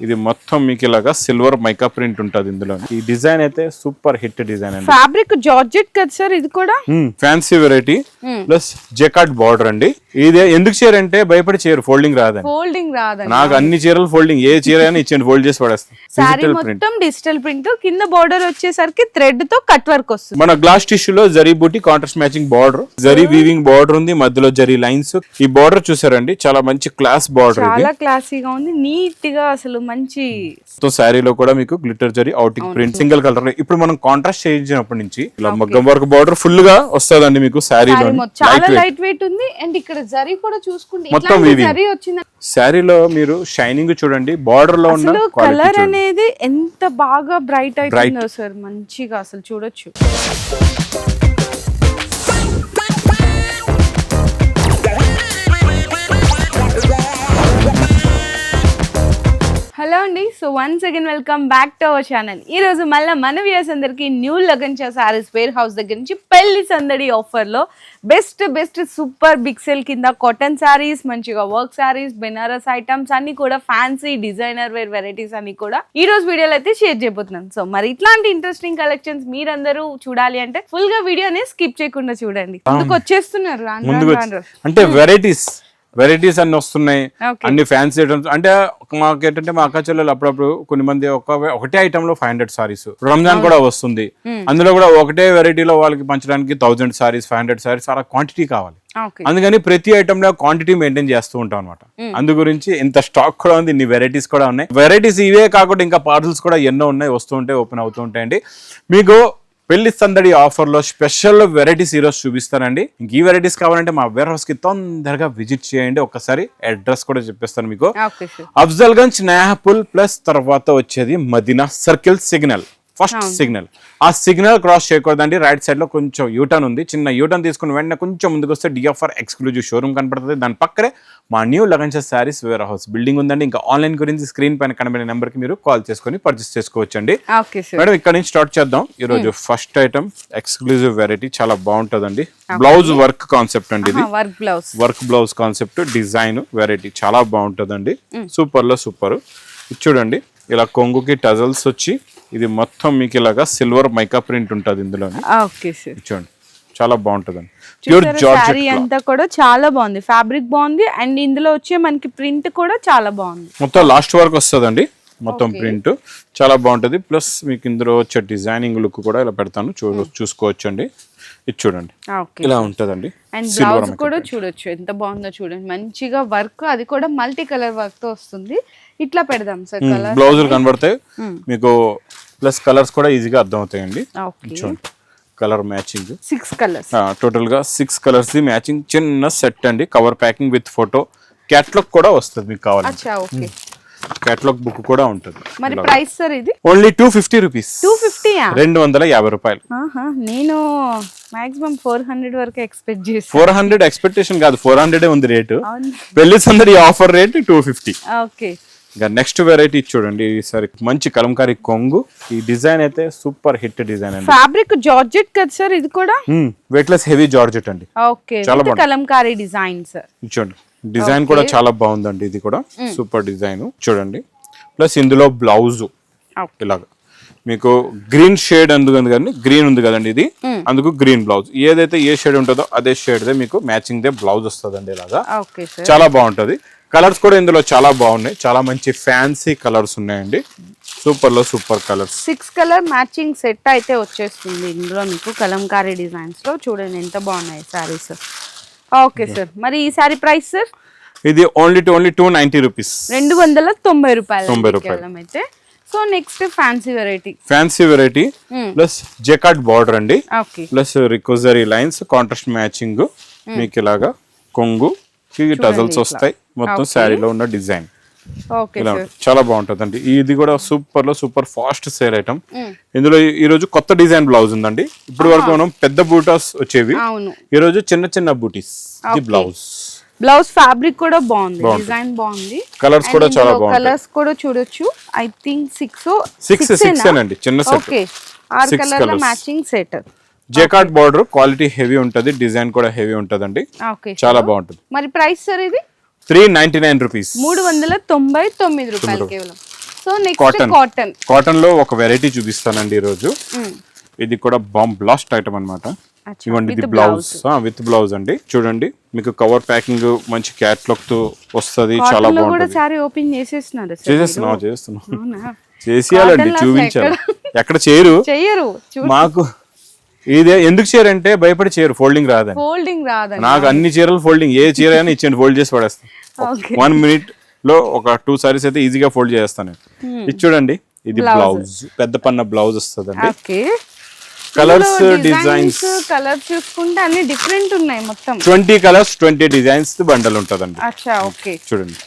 ఇది మొత్తం మీకు ఇలాగా సిల్వర్ మైకా ప్రింట్ ఉంటుంది ఇందులో ఈ డిజైన్ అయితే సూపర్ హిట్ డిజైన్ అండి. ఫ్యాబ్రిక్ జార్జెట్ కదా సార్ ఇది కూడా? Fancy variety plus jacquard border అండి. ఇదే ఎందుకు చీర అంటే భయపడి చీర ఫోల్డింగ్ రాదండి ఫోల్డింగ్ రాదండి. నాకు అన్ని చీరలు ఫోల్డింగ్ ఏ చీర అయినా ఇచ్చేయండి ఫోల్డ్ చేసి పడేస్తాం సారీ డిజిటల్ ప్రింట్ మొత్తం డిజిటల్ ప్రింట్ కింద బోర్డర్ వచ్చేసరికి థ్రెడ్తో కట్ వర్క్ వస్తుంది. మన గ్లాస్ టిష్యూలో zari buti contrast matching border zari weaving border ఉంది మధ్యలో జరీ లైన్స్ ఈ బార్డర్ చూసారండి చాలా మంచి క్లాస్ బార్డర్ చాలా క్లాసీగా ఉంది నీట్గా అసలు మంచి తో శారీలో కూడా మీకు glitter zari outing print single colour ఇప్పుడు మనం కాంట్రాస్ట్ చేయించినప్పటి నుంచి ఇలా మగ్గం వర్క్ బార్డర్ ఫుల్గా వస్తుందండి మీకు శారీలో చాలా లైట్ వెయిట్ ఉంది. అండ్ ఇక్కడ జరీ కూడా చూసుకుంటే మొత్తం. జరీ వచ్చింది శారీలో మీరు షైనింగ్ చూడండి బార్డర్లో ఉన్న కలర్ అనేది ఎంత బాగా బ్రైట్ అవుతుందో సార్ మంచిగా అసలు చూడొచ్చు. హలో అండి. So once again welcome back to our channel ఈ రోజు మళ్ళీ మన వ్యూస్ అందరికి న్యూ లగన్చా సారీస్ వేర్ హౌస్ దగ్గర నుంచి పెళ్ళి సందడి ఆఫర్లో best best super big sale కింద కాటన్ సారీస్ మంచిగా వర్క్ సారీస్ బెనారస్ ఐటమ్స్ అన్ని కూడా ఫ్యాన్సీ డిజైనర్ వేర్ వెరైటీస్ అన్ని కూడా ఈ రోజు వీడియోలో అయితే షేర్ చేయబోతున్నాను సో మరి ఇట్లాంటి ఇంట్రెస్టింగ్ కలెక్షన్స్ మీరందరూ చూడాలి అంటే ఫుల్గా వీడియోని స్కిప్ చేయకుండా చూడండి. ముందుకు వచ్చేస్తున్నారు. అంటే వెరైటీస్ వెరైటీస్ అన్ని వస్తున్నాయి. అన్ని ఫ్యాన్సీ ఐటమ్స్ అంటే మాకు ఏంటంటే మా అక్క చెల్లెలు అప్పుడప్పుడు కొన్ని మంది ఒక ఒకటే ఐటమ్లో ఫైవ్ హండ్రెడ్ సారీస్ రంజాన్ కూడా వస్తుంది. అందులో కూడా ఒకటే వెరైటీలో వాళ్ళకి పంచడానికి thousand sarees five hundred sarees అలా క్వాంటిటీ కావాలి. అందుకని ప్రతి ఐటమ్లో క్వాంటిటీ మెయింటైన్ చేస్తూ ఉంటాం అనమాట అందు గురించి ఇంత స్టాక్ కూడా ఉంది ఇన్ని వెరైటీస్ కూడా ఉన్నాయి. వెరైటీస్ ఇవే కాకుండా ఇంకా పార్సల్స్ కూడా ఎన్నో ఉన్నాయి వస్తూ ఉంటాయి ఓపెన్ అవుతూ ఉంటాయండి. మీకు పెళ్ళి సందడి ఆఫర్లో స్పెషల్ వెరైటీస్ ఈరోజు చూపిస్తానండి. ఇంక ఈ వెరైటీస్ కావాలంటే మా వేర్ హౌస్కి తొందరగా విజిట్ చేయండి. ఒకసారి అడ్రస్ కూడా చెప్పేస్తాను మీకు. అఫ్జల్ గంజ్ నేహపుల్ ప్లస్ తర్వాత వచ్చేది Madina circle signal. First signal. ఆ సిగ్నల్ క్రాస్ చేయకూడదండి. రైట్ సైడ్లో కొంచెం యూటర్న్ ఉంది. చిన్న యూటర్న్ తీసుకుని వెంటనే కొంచెం ముందుకు వస్తే డిఎఫ్ఆర్ ఎక్స్క్లూజివ్ షోరూమ్ కనపడుతుంది. దాని పక్కనే మా new Lagansha sarees warehouse building ఉందండి. ఇంకా ఆన్లైన్ గురించి స్క్రీన్ పైన కనబడే నెంబర్కి మీరు కాల్ చేసుకొని పర్చేస్ చేసుకోవచ్చండి. Okay sir. మేడం ఇక్కడ నుంచి స్టార్ట్ చేద్దాం. ఈ రోజు ఫస్ట్ ఐటమ్ ఎక్స్క్లూజివ్ వెరైటీ చాలా బాగుంటుందండి. బ్లౌజ్ వర్క్ కాన్సెప్ట్ అండి ఇది. Work blouse. Work blouse concept design variety చాలా బాగుంటుందండి. సూపర్లో సూపర్. చూడండి. ఇలా కొంగుకి టజల్స్ వచ్చి ఇది మొత్తం మీకు ఇలాగా సిల్వర్ మైకా ప్రింట్ ఉంటుంది ఇందులో ఓకే సార్. చూడండి చాలా బాగుంటుందండి. ప్యూర్ జార్జెట్ అంతా కూడా చాలా బాగుంది. ఫ్యాబ్రిక్ బాగుంది అండ్ ఇందులో వచ్చే మనకి ప్రింట్ కూడా చాలా బాగుంది. మొత్తం లాస్ట్ వరకు వస్తుందండి మొత్తం ప్రింట్. చాలా బాగుంటుంది. ప్లస్ మీకు ఇందులో వచ్చే డిజైనింగ్ లుక్ కూడా ఇలా పెడతాను చూ చూసుకోవచ్చు అండి ఇది చూడండి ఇలా ఉంటుందండి. అండ్ బ్లౌజ్ కూడా చూడొచ్చు. ఎంత బాగుందో చూడండి. మంచిగా వర్క్ అది కూడా మల్టీ కలర్ వర్క్తో వస్తుంది. ఇట్లా పెడదాం సార్ బ్లౌజులు కనబడతాయి. మీకు ప్లస్ కలర్స్ కూడా ఈజీగా అర్థం అవుతాయండి ఓకే. చూడండి. కలర్ మ్యాచింగ్ సిక్స్ కలర్స్ టోటల్గా సిక్స్ కలర్స్ ది మ్యాచింగ్ చిన్న సెట్ అండి. Cover packing with photo catalogue కూడా వస్తుంది మీకు కావాలి క్యాట్లాగ్ బుక్ కూడా ఉంటుంది. మరి ప్రైస్ సార్ ఇది? Only two fifty rupees two ఫిఫ్టీయా రెండు వందల యాభై రూపాయలు. నేను మాక్సిమం ఫోర్ హండ్రెడ్ వరకు ఎక్స్పెక్ట్ చేసాను ఫోర్ హండ్రెడ్ ఎక్స్పెక్టేషన్ కాదు ఫోర్ హండ్రెడ్ ఉంది రేటు. పెళ్ళి సందడి offer rate two fifty okay. ఇంకా నెక్స్ట్ వెరైటీ చూడండి ఈసారి మంచి కలంకారీ కొంగు. ఈ డిజైన్ అయితే సూపర్ హిట్ డిజైన్ అండి. ఫ్యాబ్రిక్ జార్జెట్ కదా సార్ ఇది కూడా? వెయిట్లెస్ హెవీ జార్జెట్ అండి. ఓకే చాలా కలంకారీ డిజైన్ సార్ చూడండి. డిజైన్ కూడా చాలా బాగుందండి ఇది కూడా. Super design. చూడంండి. ప్లస్ ఇందులో బ్లౌజ్. ఇలాగా. మీకు గ్రీన్ షేడ్ అందుకు కానీ గ్రీన్ ఉంది కదండి ఇది. అందుకు గ్రీన్ బ్లౌజ్. ఏదైతే ఏ షేడ్ ఉంటుందో అదే షేడ్ దే మీకు మ్యాచింగ్ దే బ్లౌజ్ వస్తుందండి ఇలాగా. చాలా బాగుంటది. కలర్స్ కూడా ఇందులో చాలా బాగున్నాయి. చాలా మంచి ఫ్యాన్సీ కలర్స్ ఉన్నాయండి. సూపర్లో super colours six colour matching set అయితే వచ్చేస్తుంది. ఇందులో మీకు కలంకారీ డిజైన్స్లో చూడండి ఎంత బాగున్నాయి సారీస్. Okay sir. మరి ఈ సారీ ప్రైస్ సార్? ఇది only two only two ninety rupees రెండు వందల తొంభై రూపాయలు తొంభై రూపాయలు. అయితే. So next fancy variety fancy variety plus jacquard border అండి. ప్లస్ రికోజరీ లైన్స్ కాంట్రాస్ట్ మ్యాచింగ్ మీకు ఇలాగా కొంగు టజల్స్ వస్తాయి. మొత్తం శారీలో ఉన్న డిజైన్. చాలా బాగుంటుందండి. ఇది కూడా సూపర్లో సూపర్ ఫాస్ట్ సేల్ ఐటమ్ ఇందులో ఈ- రోజు కొత్త డిజైన్ బ్లౌజ్ ఉందండి. ఇప్పుడు వరకు మనం పెద్ద బూటాస్ వచ్చేవి. ఈ రోజు చిన్న చిన్న బూటీస్. బ్లౌజ్ బ్లౌజ్ ఫ్యాబ్రిక్ కూడా బాగుంది. డిజైన్ బాగుంది. కలర్స్ కూడా చాలా బాగుంటాయి. కలర్స్ కూడా చూడొచ్చు. I think six six six అండి చిన్న సెట్ ఓకే. ఆరు colour. Matching set jacquard border quality heavy ఉంటది. డిజైన్ కూడా హెవీ ఉంటదండి. ఓకే చాలా బాగుంటుంది. మరి ప్రైస్ సార్ ఇది? త్రీ నైన్టీ నైన్ రూపీస్ మూడు వందల తొంభై తొమ్మిది రూపాయలు కేవలం. సో నెక్స్ట్ కాటన్ కాటన్లో ఒక వెరైటీ చూపిస్తానండి ఈ రోజు ఇది కూడా బాంబ్ బ్లాస్ట్ ఐటమ్ అనమాట ఇవ్వండి ఇది బ్లౌజ్ విత్ బ్లౌజ్ అండి. చూడండి మీకు కవర్ ప్యాకింగ్ మంచి క్యాట్లాగ్తో వస్తది చాలా బాగుంటుంది. ఓపెన్ చేసేస్తున్నారు చేసేస్తున్నాం చేస్తున్నాం. చేసేయాలండి చూపించాలి. ఎక్కడ? చేయరు? చెయ్యరు మాకు ఇదే ఎందుకు చేయరంటే భయపడి చేయరు ఫోల్డింగ్ రాదని. ఫోల్డింగ్ రాదండి. నాకు అన్ని చీరలు ఫోల్డింగ్ ఏ చీర అయినా ఇచ్చేయండి ఫోల్డ్ చేసి పడేస్తాను. వన్ మినిట్లో ఒక టూ సారీస్ అయితే ఈజీగా ఫోల్డ్ చేస్తాను ఇది చూడండి ఇది బ్లౌజ్ పెద్ద పన్న బ్లౌజ్ వస్తుందండి. కలర్స్ డిజైన్స్ కలర్స్ చూసుకుంటే అన్ని డిఫరెంట్ ఉన్నాయి మొత్తం. Twenty colours twenty designs bundle ఉంటుందండి చూడండి.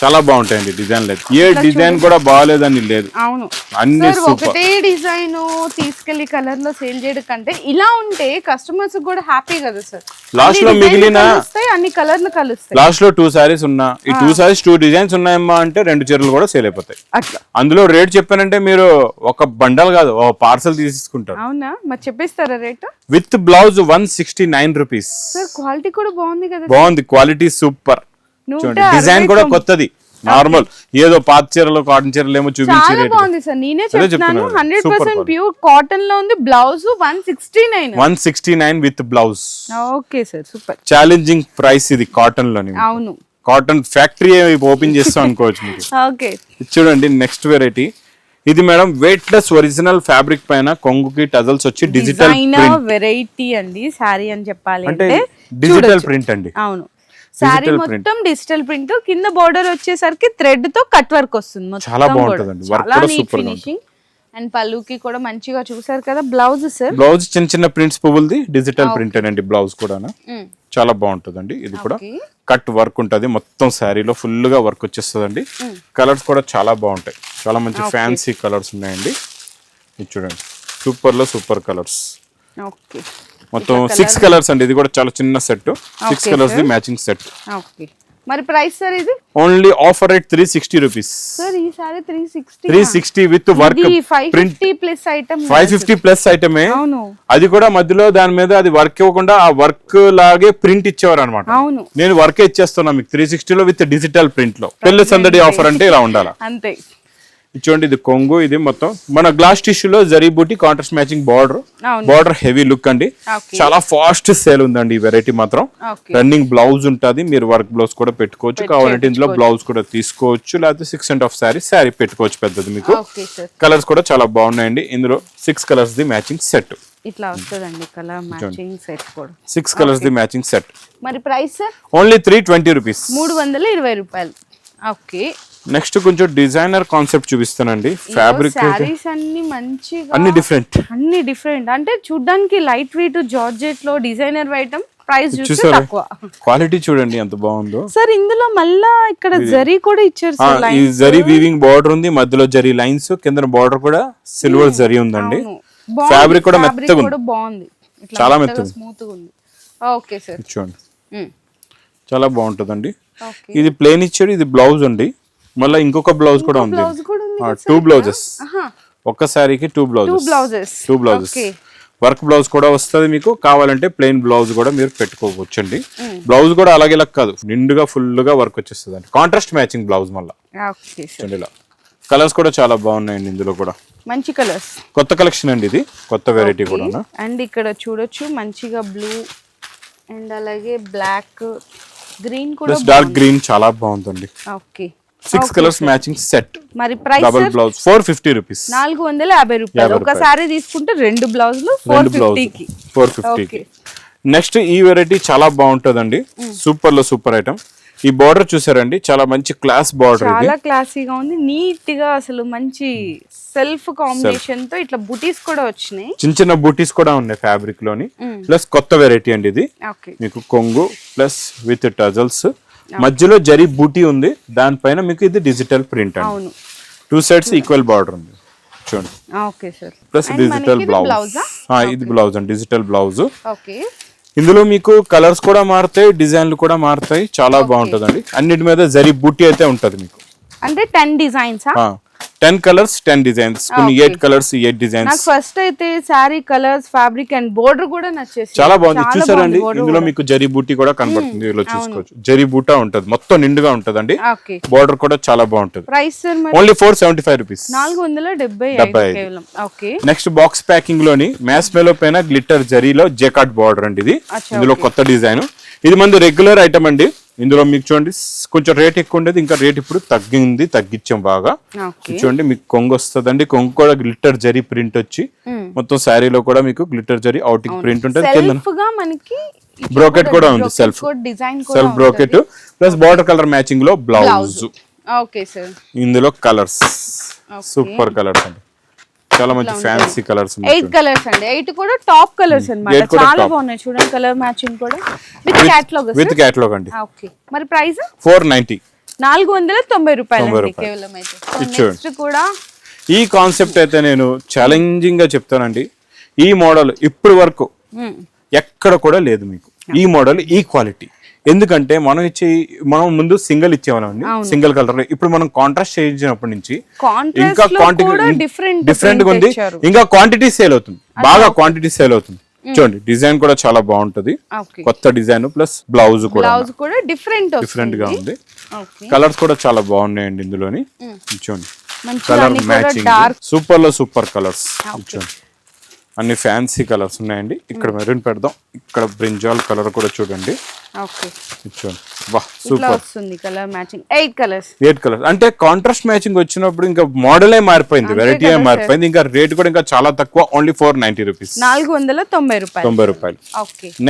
చాలా బాగుంటాయండి డిజైన్ లేదు ఏ డిజైన్ కూడా బాగాలేదని లేదు. అవును. అన్ని ఒకటే డిజైన్ తీసుకెళ్ళి కలర్లో సేల్ చేయడం కంటే ఇలా ఉంటే కస్టమర్స్ కూడా హ్యాపీ కదా సార్. లాస్ట్లో మిగిలిన అన్ని కలర్లు కలుస్తాయి. లాస్ట్లో టూ సారీస్ ఉన్నా ఈ టూ సారీస్ టూ డిజైన్స్ ఉన్నాయమ్మా అంటే రెండు చీరలు కూడా సేల్ అయిపోతాయి. అట్లా. అందులో రేట్ చెప్పానంటే మీరు ఒక బండల్ కాదు ఒక పార్సల్ తీసుకుంటారు. అవునా? మరి చెప్పేస్తారా rate with blouse one sixty nine rupees sir quality కూడా బాగుంది కదా బాగుంది క్వాలిటీ సూపర్ డిజైన్ కూడా కొత్తది నార్మల్. ఏదో పాత చీరలు కాటన్ చీరలు ఏమో చూపించి చాలా రేట్. బాగుంది సార్ నేనే చెప్తున్నాను. Hundred percent. ప్యూర్ కాటన్లో ఉంది blouse one sixty nine one sixty nine with blouse okay sir super. Challenging price ఇది కాటన్లోని అవును కాటన్ ఫ్యాక్టరీ ఓపెన్ చేస్తాం అనుకోవచ్చు మీకు. ఓకే. చూడండి నెక్స్ట్ వెరైటీ ఇది madam weight less original fabric పైన కొంగుకి టజల్స్ వచ్చి డిజిటల్ వెరైటీ అండి శారీ అని చెప్పాలి అంటే డిజిటల్ ప్రింట్ అండి. అవును. శారీ మొత్తం డిజిటల్ ప్రింట్ కింద బోర్డర్ వచ్చేసరికి థ్రెడ్తో కట్ వర్క్ వస్తుంది చాలా నీట్ ఫినిషింగ్ అండ్ పళ్ళుకి కూడా మంచిగా చూసారు కదా బ్లౌజ్ సార్ బ్లౌజ్ చిన్న చిన్న ప్రింట్స్ పువ్వులది డిజిటల్ ప్రింట్ అండి బ్లౌజ్ కూడా చాలా బాగుంటుందండి ఇది కూడా. కట్ వర్క్ ఉంటుంది మొత్తం శారీలో ఫుల్గా వర్క్ వచ్చేస్తుందండి. కలర్స్ కూడా చాలా బాగుంటాయి. చాలా మంచి ఫ్యాన్సీ కలర్స్ ఉన్నాయండి. ఇది చూడండి. సూపర్లో సూపర్ కలర్స్ ఓకే మొత్తం సిక్స్ కలర్స్ అండి. ఇది కూడా చాలా చిన్న set six colours the matching set okay మరి ప్రైస్ సార్ ఇది? Only offer rate three sixty rupees sir ఈ sari three sixty three sixty with work print plus item five fifty plus ఐటమే అవును. అది కూడా మధ్యలో దాని మీద అది వర్క్ ఇవ్వకుండా ఆ వర్క్ లాగే ప్రింట్ ఇచ్చేవారు అనమాట అవును. నేను వర్క్ ఇచ్చేస్తున్నా మీకు. త్రీ సిక్స్టీలో విత్ డిజిటల్ ప్రింట్లో. పెళ్ళి సందడి ఆఫర్ అంటే ఇలా ఉండాలి? అంతే. చూడండి ఇది కొంగు ఇది మొత్తం. మన గ్లాస్ టిష్యూలో zari buti contrast matching border. Border heavy look అండి. చాలా ఫాస్ట్ సేల్ ఉందండి ఈ వెరైటీ మాత్రం. రన్నింగ్ బ్లౌజ్ ఉంటుంది. మీరు వర్క్ బ్లౌజ్ కూడా పెట్టుకోవచ్చు. కావాలంటే ఇందులో బ్లౌజ్ కూడా తీసుకోవచ్చు. లేకపోతే six and half sari sari పెట్టుకోవచ్చు పెద్దది మీకు. కలర్స్ కూడా చాలా బాగున్నాయండి. ఇందులో six colours the matching set ఇట్లా వస్తుందండి కలర్ మ్యాచింగ్ సెట్ కూడా. Six colours the matching set మరి price only three twenty rupees మూడు వందల ఇరవై రూపాయలు. ఓకే. నెక్స్ట్ కొంచెం డిజైనర్ కాన్సెప్ట్ చూపిస్తానండి. ఫ్యాబ్రిక్ శారీస్ అన్ని మంచిగా అన్ని డిఫరెంట్ అన్ని డిఫరెంట్ అంటే చూడ్డానికి లైట్ వెయిట్ జార్జెట్లో డిజైనర్ ఐటమ్ ప్రైస్ చూస్తే తక్కువ. క్వాలిటీ చూడండి ఎంత బాగుందో. సార్ ఇందులో మళ్ళా ఇక్కడ జరీ కూడా ఇచ్చారు సార్ ఈ జరీ వీవింగ్ బార్డర్ ఉంది మధ్యలో జరీ లైన్స్ కింద బార్డర్ కూడా సిల్వర్ జరీ ఉందండి. ఫ్యాబ్రిక్ కూడా మెత్తగా ఉంది. కూడా బాగుంది చాలా మెత్తగా స్మూత్ ఉంది. ఓకే సార్ చూడండి చాలా బాగుంటుందండి. ఇది ప్లేన్ ఇచ్చాడు ఇది బ్లౌజ్ అండి. మళ్ళీ ఇంకొక బ్లౌజ్ కూడా ఉంది. టూ బ్లౌజెస్ ఒక్క శారీకి two blouses blouses two blouses work blouse కూడా వస్తుంది మీకు. కావాలంటే ప్లెయిన్ బ్లౌజ్ కూడా మీరు పెట్టుకోవచ్చండి. బ్లౌజ్ కూడా అలాగే ఇలా కాదు. నిండుగా ఫుల్గా వర్క్ వచ్చేస్తుంది అండి కాంట్రాస్ట్ మ్యాచింగ్ బ్లౌజ్ మళ్ళీ ఇలా. కలర్స్ కూడా చాలా బాగున్నాయండి ఇందులో కూడా. మంచి కలర్స్ కొత్త కలెక్షన్ అండి ఇది. కొత్త వెరైటీ కూడా అండ్ ఇక్కడ చూడొచ్చు మంచిగా బ్లూ అండ్ అలాగే బ్లాక్ గ్రీన్ కూడా డార్క్ గ్రీన్ చాలా బాగుందండి. Okay six colours matching set మరి price double blouse four fifty rupees నాలుగు వందల యాభై రూపాయలు. ఒక సారీ తీసుకుంటే రెండు బ్లౌజులు ఫోర్ ఫిఫ్టీకి ఫోర్ ఫిఫ్టీకి నెక్స్ట్ ఈ వెరైటీ చాలా బాగుంటుందండి. సూపర్లో సూపర్ ఐటమ్ ఈ బార్డర్ చూసారండి? చాలా మంచి క్లాస్ బార్డర్ చాలా క్లాసీగా ఉంది. నీట్గా అసలు మంచి సెల్ఫ్ కాంబినేషన్తో ఇట్లా బుటీస్ కూడా వచ్చినాయి. చిన్న చిన్న బూటీస్ కూడా ఉన్నాయి ఫ్యాబ్రిక్లోని. ప్లస్ కొత్త వెరైటీ అండి ఇది. మీకు కొంగు ప్లస్ విత్ టజల్స్ మధ్యలో జరీ బూటీ ఉంది దానిపైన మీకు ఇది డిజిటల్ ప్రింట్ అండి. టూ సైడ్స్ ఈక్వల్ బార్డర్ ఉంది. చూడండి. Okay sir. Plus digital blouse ఇది బ్లౌజ్ అండి డిజిటల్ బ్లౌజ్ ఓకే. ఇందులో మీకు కలర్స్ కూడా మారుతాయి డిజైన్లు కూడా మారుతాయి చాలా బాగుంటుందండి. అన్నిటి మీద జరీ బూటీ అయితే ఉంటది మీకు. అంటే ten designs ten colours ten designs కొన్ని ఎయిట్ కలర్స్ ఎయిట్ డిజైన్స్ నాకు ఫస్ట్ అయితే sari colours fabric and border కూడా నచ్చేసి చాలా బాగుంది. చూసారండి? ఇందులో మీకు జరీ బూటీ కూడా కనబడుతుంది. ఇందులో చూసుకోవచ్చు. జరీ బూటా ఉంటది. మొత్తం నిండుగా ఉంటదండి. బార్డర్ కూడా చాలా బాగుంటది. Price only four seventy five rupees నాలుగు వందల డెబ్బై ఓకే. నెక్స్ట్ బాక్స్ ప్యాకింగ్లోని మ్యాస్ మెలో పైన గ్లిటర్ జరీలో జెకాట్ బార్డర్ అండి ఇది. ఇందులో కొత్త డిజైన్ ఇది మంది రెగ్యులర్ ఐటమ్ అండి. ఇందులో మీకు చూడండి కొంచెం రేట్ ఎక్కువ ఉండేది ఇంకా రేట్ ఇప్పుడు తగ్గింది తగ్గించాం బాగా. చూడండి మీకు కొంగు వస్తుందండి కొంగు కూడా గ్లిటర్ జరీ ప్రింట్ వచ్చి మొత్తం శారీలో కూడా మీకు గ్లిటర్ జరీ అవుటింగ్ ప్రింట్ ఉంటుంది. కింద బ్రోకెట్ కూడా ఉంది self design self brocade plus border colour మ్యాచింగ్లో blouse okay sir ఇందులో కలర్స్ సూపర్ కలర్స్ అండి. చాలా మంచి ఫ్యాన్సీ కలర్స్ ఎయిట్ కలర్స్ అండి. ఎయిట్ కూడా టాప్ కలర్స్ అన్నమాట. Eight కూడా చాలా. బాగున్నాయి చూడండి కలర్ మ్యాచింగ్ కూడా. విత్ క్యాట్లాగ్ విత్ క్యాటలాగ్ అండి. ఓకే మరి ప్రైస్ ఫోర్ నైన్టీ నాలుగు వందల తొంభై రూపాయలు. కేవలం అయితే. నెక్స్ట్ కూడా ఈ కాన్సెప్ట్ అయితే నేను ఛాలెంజింగ్గా చెప్తానండి. ఈ మోడల్ ఇప్పుడు వరకు మ్మ్. ఎక్కడ కూడా లేదు మీకు. ఈ మోడల్ ఈ క్వాలిటీ ఎందుకంటే మనం ఇచ్చే మనం ముందు సింగిల్ ఇచ్చేవాళ్ళం సింగిల్ కలర్. ఇప్పుడు మనం కాంట్రాస్ట్ చేయించినప్పటి నుంచి ఇంకా క్వాంటిటీ డిఫరెంట్గా ఉంది. ఇంకా క్వాంటిటీ సేల్ అవుతుంది. బాగా క్వాంటిటీ సేల్ అవుతుంది. చూడండి డిజైన్ కూడా చాలా బాగుంటది. కొత్త డిజైన్ ప్లస్ బ్లౌజ్ కూడా. డిఫరెంట్ డిఫరెంట్గా ఉంది. కలర్స్ కూడా చాలా బాగున్నాయండి ఇందులోని. చూడండి. కలర్ మ్యాచింగ్ సూపర్లో సూపర్ కలర్స్ చూడండి. అన్ని ఫ్యాన్సీ కలర్స్ ఉన్నాయండి. ఇక్కడ మెరూన్ పెడదాం. ఇక్కడ బ్రింజాల్ కలర్ కూడా చూడండి. వా సూపర్. వస్తుంది colour matching. Eight colours eight colour అంటే కాంట్రాస్ట్ మ్యాచింగ్ వచ్చినప్పుడు ఇంకా మోడలే మారిపోయింది వెరైటీ మారిపోయింది. ఇంకా రేట్ కూడా ఇంకా చాలా తక్కువ ఓన్లీ ఫోర్ నైన్టీ రూపీస్ నాలుగు వందల తొంభై రూపాయలు. తొంభై రూపాయలు.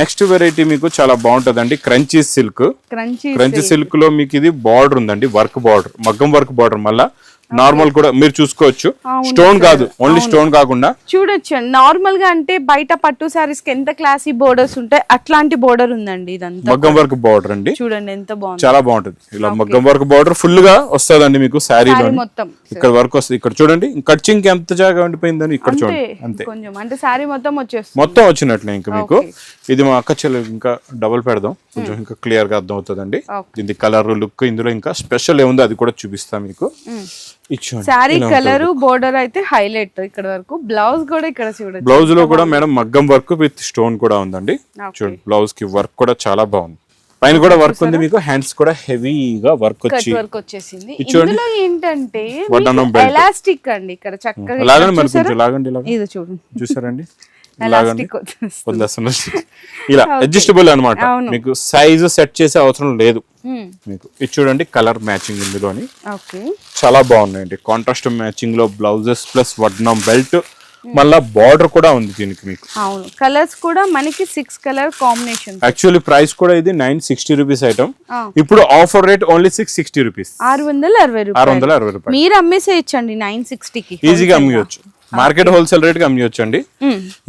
నెక్స్ట్ వెరైటీ మీకు చాలా బాగుంటదండి క్రంచీ సిల్క్ క్రంచీ క్రంచీ సిల్క్లో మీకు ఇది బార్డర్ ఉందండి వర్క్ బార్డర్ మగ్గం వర్క్ బార్డర్ మళ్ళా. నార్మల్ కూడా మీరు చూసుకోవచ్చు. స్టోన్ కాదు ఓన్లీ స్టోన్ కాకుండా. చూడొచ్చు నార్మల్గా అంటే బయట పట్టు సారీస్కి ఎంత క్లాసీ బోర్డర్స్ ఉంటాయి అట్లాంటి బోర్డర్ ఉందండి ఇదంతా మగ్గం వర్క్ బార్డర్ అండి. చూడండి ఎంత బాగుంది. చాలా బాగుంటది. ఇలా మగ్గం వర్క్ బార్డర్ ఫుల్గా వస్తుందండి మీకు శారీ మొత్తం. ఇక్కడ వర్క్ వస్తుంది. ఇక్కడ చూడండి కట్చింగ్ ఎంత జాగా ఉండిపోయిందని ఇక్కడ చూడండి. అంతే. కొంచెం. అంటే శారీ మొత్తం వచ్చేస్తుంది. మొత్తం వచ్చినట్లే ఇంకా మీకు. ఇది మా అక్క చెల్లెలు ఇంకా డబుల్ పెడదాం. కొంచెం ఇంకా క్లియర్గా అర్థం అవుతుందండి. ఇది కలర్ లుక్ ఇందులో ఇంకా స్పెషల్ ఏముందో అది కూడా చూపిస్తాం మీకు. ఇచ్చేయండి శారీ కలర్ బోర్డర్ అయితే హైలైట్ ఇక్కడ వరకు. బ్లౌజ్ కూడా ఇక్కడ చూడొచ్చు బ్లౌజ్లో కూడా మేడం మగ్గం వర్క్ విత్ స్టోన్ కూడా ఉందండి. చూడండి బ్లౌజ్కి వర్క్ కూడా చాలా బాగుంది. పైన కూడా వర్క్ ఉంది మీకు హ్యాండ్స్ కూడా హెవీగా వర్క్ వచ్చి వర్క్ వచ్చేసింది. ఇది చూడండి. ఇందులో ఏంటంటే. ఎలాస్టిక్ అండి ఇక్కడ చక్కగా లాగండి మరి కొంచెం లాగండి ఇలాగ ఇది చూడండి. చూసారండి? వదిలేస్తున్నారు ఇలా అడ్జస్టబుల్ అన్నమాట. మీకు సైజ్ సెట్ చేసే అవసరం లేదు. మీకు ఇది చూడండి కలర్ మ్యాచింగ్ ఇందులోని. చాలా బాగున్నాయండి. కాంట్రాస్ట్ మ్యాచింగ్లో బ్లౌజెస్ ప్లస్ వడ్నం బెల్ట్ మళ్ళా బార్డర్ కూడా ఉంది దీనికి మీకు. అవును. కలర్స్ కూడా మనకి six colour combination actually price కూడా ఇది నైన్ సిక్స్టీ రూపీస్ ఐటమ్. ఇప్పుడు offer rate only six sixty rupees ఆరు వందల అరవై ఆరు వందల అరవై రూపాయలు. మీరు అమ్మేసేయచ్చండి నైన్ సిక్స్టీకి ఈజీగా అమ్మియొచ్చు. మార్కెట్ హోల్సేల్ రేట్కి అమ్మియొచ్చు అండి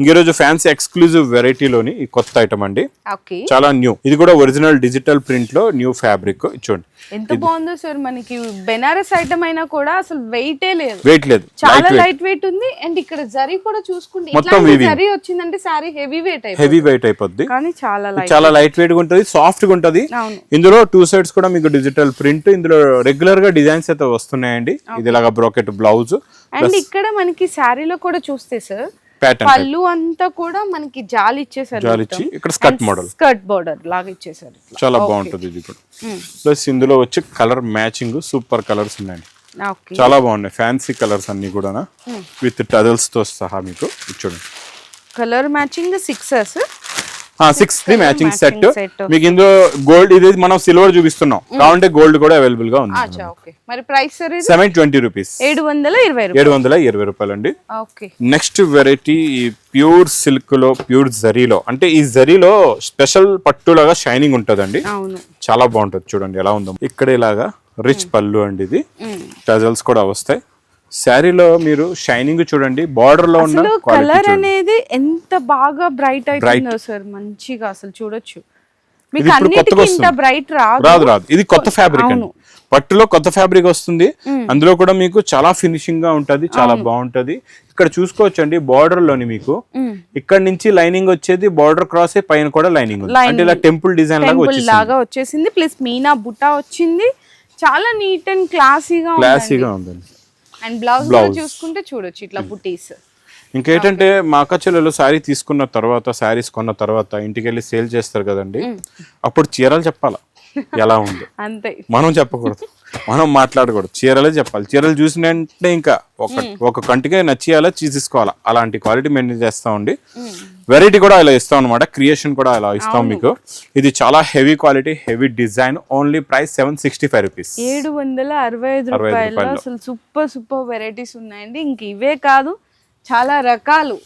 ఈరోజు ఫ్యాన్సీ ఎక్స్క్లూజివ్ వెరైటీలోని ఈ కొత్త ఐటమ్ అండి. చాలా న్యూ. ఇది కూడా ఒరిజినల్ డిజిటల్ ప్రింట్లో న్యూ ఫ్యాబ్రిక్. చూడండి. ఎంత బాగుందో సార్ మనకి. బెనారస్ ఐటమ్ అయినా కూడా అసలు వెయిటే లేదు. వెయిట్ లేదు. చాలా లైట్ వెయిట్ ఉంది. అండ్ ఇక్కడ జరీ కూడా చూసుకుంటే మొత్తం. జరీ వచ్చిందంటే sari heavy weight heavy weight అయిపోద్ది. కానీ చాలా లైట్ చాలా లైట్ వెయిట్గా ఉంటది. సాఫ్ట్గా ఉంటది. ఇందులో టూ సైడ్స్ కూడా మీకు డిజిటల్ ప్రింట్ ఇందులో రెగ్యులర్గా డిజైన్స్ అయితే వస్తున్నాయండి. ఇది ఇలాగా బ్రోకెట్ బ్లౌజ్ అండ్ ఇక్కడ మనకి శారీలో కూడా చూస్తే సార్ ప్యాటర్న్ పళ్ళు అంతా కూడా మనకి జాలి ఇచ్చేసారు జాలి ఇచ్చి ఇక్కడ స్కర్ట్ మోడల్. స్కర్ట్ బోర్డర్ లాగా ఇచ్చేసారు. చాలా బాగుంటది ఇది కూడా. ప్లస్ ఇందులో వచ్చి కలర్ మ్యాచింగ్ సూపర్ కలర్స్ ఉన్నాయండి. ఓకే చాలా బాగున్నాయి. ఫ్యాన్సీ కలర్స్ అన్ని కూడా విత్ టజల్స్తో సహా మీకు చూడండి. Colour matching sixes six the matching set. మీకు ఇందులో గోల్డ్ ఇది మనం సిల్వర్ చూపిస్తున్నాం. కావాలంటే గోల్డ్ కూడా అవైలబుల్గా ఉంది మరి ప్రైస్ సెవెన్ ట్వంటీ రూపీస్ ఏడు వందల ఇరవై రూపాయలు. ఏడు వందల ఇరవై రూపాయలు అండి. నెక్స్ట్ వెరైటీ ప్యూర్ సిల్క్లో ప్యూర్ జరీలో అంటే ఈ జరీలో స్పెషల్ పట్టులాగా షైనింగ్ ఉంటదండి. చాలా బాగుంటది చూడండి ఎలా ఉందో. ఇక్కడ ఇలాగా రిచ్ పళ్ళు అండి ఇది. టజల్స్ కూడా వస్తాయి. శారీలో మీరు షైనింగ్ చూడండి బార్డర్లో ఉన్న కలర్ అనేది ఎంత బాగా బ్రైట్ అవుతుందో సార్ మంచిగా అసలు చూడొచ్చు. మీకు అన్నిటికీ ఇంత. బ్రైట్ రాదు. రాదు రాదు. ఇది కొత్త ఫ్యాబ్రిక్ అండి. పట్టులో కొత్త ఫ్యాబ్రిక్ వస్తుంది. అందులో కూడా మీకు చాలా ఫినిషింగ్గా ఉంటది చాలా బాగుంటది. ఇక్కడ చూసుకోవచ్చు అండి బార్డర్లోని మీకు ఇక్కడ నుంచి లైనింగ్ వచ్చేది బార్డర్ క్రాస్ పైన కూడా లైనింగ్ ఉంది. అంటే ఇలా టెంపుల్ డిజైన్ లాగా వచ్చేసింది. లాగా వచ్చేసింది. ప్లస్ మీనా బుట్ట వచ్చింది. చాలా నీట్ అండ్ క్లాసీగా క్లాసీగా ఉందండి. And blouse. చూసుకుంటే చూడొచ్చు ఇట్లా బుటీస్. ఇంకేంటంటే మా అక్క చెల్లెలు శారీ తీసుకున్న తర్వాత శారీస్ కొన్న తర్వాత ఇంటికి వెళ్ళి సేల్ చేస్తారు కదండి. అప్పుడు చీరలు చెప్పాలా? ఎలా ఉంది? అంతే. మనం చెప్పకూడదు. మనం మాట్లాడకూడదు. చీరలే చెప్పాలి. చీరలు చూసిన వెంటనే ఇంకా ఒక ఒక కంటికే నచ్చేయాలా తీసుకోవాలా అలాంటి క్వాలిటీ మెయింటైన్ చేస్తామండి వెరైటీ కూడా ఇలా ఇస్తాం అనమాట క్రియేషన్ కూడా ఇలా ఇస్తాం మీకు. ఇది చాలా heavy quality heavy design only price seven sixty five rupees ఏడు వందల అరవై ఐదు రూపాయల్లో. అసలు సూపర్ సూపర్ వెరైటీస్ ఉన్నాయండి. ఇంక ఇవే కాదు చాలా రకాలు.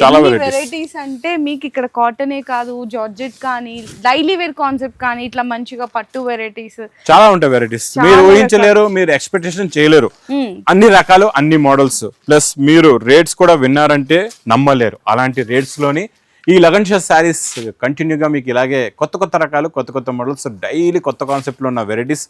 చాలా. వెరైటీస్ అంటే మీకు ఇక్కడ కాటనే కాదు జార్జెట్ కానీ డైలీ వేర్ కాన్సెప్ట్ కానీ ఇట్లా మంచిగా పట్టు వెరైటీస్ చాలా ఉంటాయి వెరైటీస్ మీరు ఊహించలేరు మీరు ఎక్స్పెక్టేషన్ చేయలేరు. అన్ని రకాలు అన్ని మోడల్స్ ప్లస్ మీరు రేట్స్ కూడా విన్నారంటే నమ్మలేరు. అలాంటి రేట్స్లోని ఈ లగన్ షా శారీస్ కంటిన్యూగా మీకు ఇలాగే కొత్త కొత్త రకాలు కొత్త కొత్త మోడల్స్ డైలీ కొత్త కాన్సెప్ట్లో ఉన్న వెరైటీస్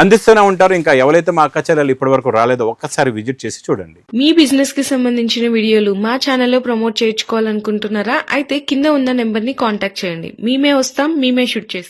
అందిస్తూనే ఉంటారు. ఇంకా ఎవరైతే మా అక్క చెల్లెలు ఇప్పటి వరకు రాలేదో ఒక్కసారి విజిట్ చేసి చూడండి. మీ బిజినెస్కి సంబంధించిన వీడియోలు మా ఛానల్లో ప్రమోట్ చేయించుకోవాలనుకుంటున్నారా? అయితే కింద ఉన్న నెంబర్ని కాంటాక్ట్ చేయండి. మేమే వస్తాం మేమే షూట్ చేస్తాం.